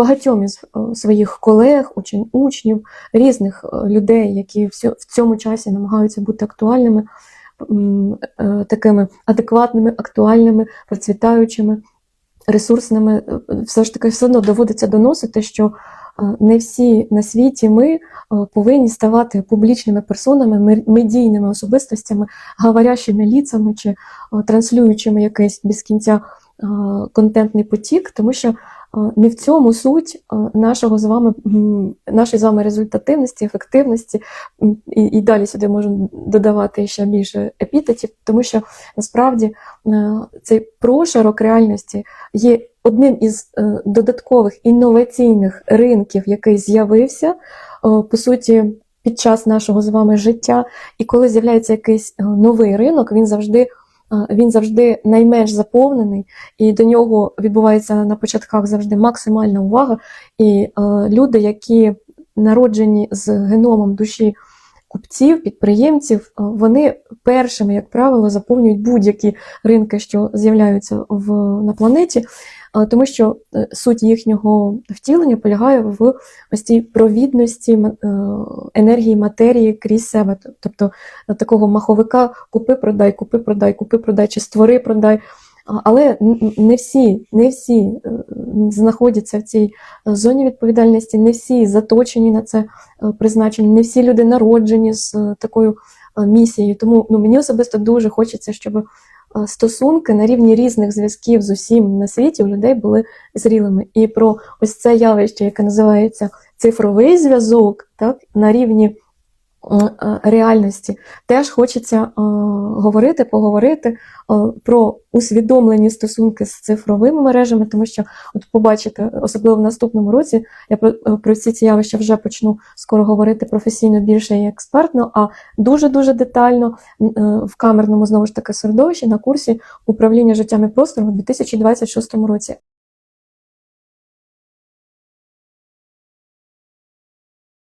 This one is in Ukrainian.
багатьом із е, своїх колег, учнів, різних е, людей, які в цьому часі намагаються бути актуальними, е, такими адекватними, актуальними, процвітаючими, ресурсними. Все ж таки, все одно доводиться доносити, що не всі на світі ми повинні ставати публічними персонами, медійними особистостями, говорящими ліцами чи транслюючими якийсь без кінця контентний потік, тому що не в цьому суть нашого з вами нашої з вами результативності, ефективності, і, і далі сюди можна додавати ще більше епітетів, тому що насправді е, цей прошарок реальності є одним із е, додаткових інноваційних ринків, який з'явився е, по суті під час нашого з вами життя. І коли з'являється якийсь новий ринок, він завжди. Він завжди найменш заповнений, і до нього відбувається на початках завжди максимальна увага. І е, люди, які народжені з геномом душі купців, підприємців, е, вони першими, як правило, заповнюють будь-які ринки, що з'являються в, на планеті, е, тому що е, суть їхнього втілення полягає в ось цій провідності енергії матерії крізь себе. Тобто такого маховика купи, продай, купи, продай, купи, продай, чи створи, продай. Але не всі, не всі знаходяться в цій е, зоні відповідальності, не всі заточені на це е, призначені, не всі люди народжені з е, такою місією. Тому ну, мені особисто дуже хочеться, щоб стосунки на рівні різних зв'язків з усім на світі у людей були зрілими. І про ось це явище, яке називається цифровий зв'язок, так, на рівні реальності, теж хочеться говорити, поговорити е, про усвідомлені стосунки з цифровими мережами, тому що, от побачите, особливо в наступному році, я про, е, про всі ці явища вже почну скоро говорити професійно більше і експертно, а дуже-дуже детально е, в камерному знову ж таки середовищі на курсі управління життям і простором у 2026 році.